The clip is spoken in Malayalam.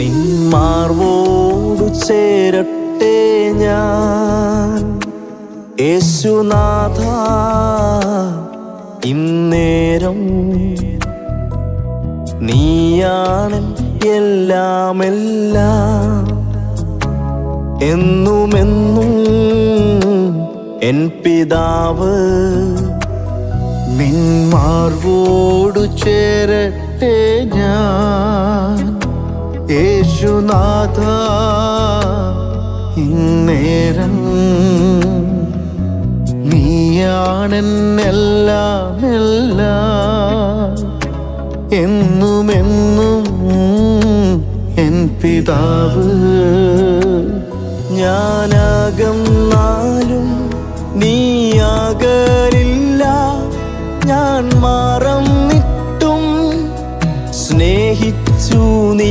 നിന്മാർവോടു ചേരട്ടെ ഞാൻ. യേശുനാഥ ഇന്നേരം നീയാണ് എല്ലാമെല്ലാം. എന്നുമെന്നും എൻ പിതാവ് നിന്മാർവോടു ചേരട്ടെ ഞാൻ. യേശുനാഥ ഇന്നേരം നീയാണെന്നെല്ലാം എല്ലാം എന്നുമെന്നും എൻ പിതാവ് ഞാനകന്നാലും നീയാകലില്ല ഞാൻ മറന്നിട്ടും സ്നേഹിച്ചു നീ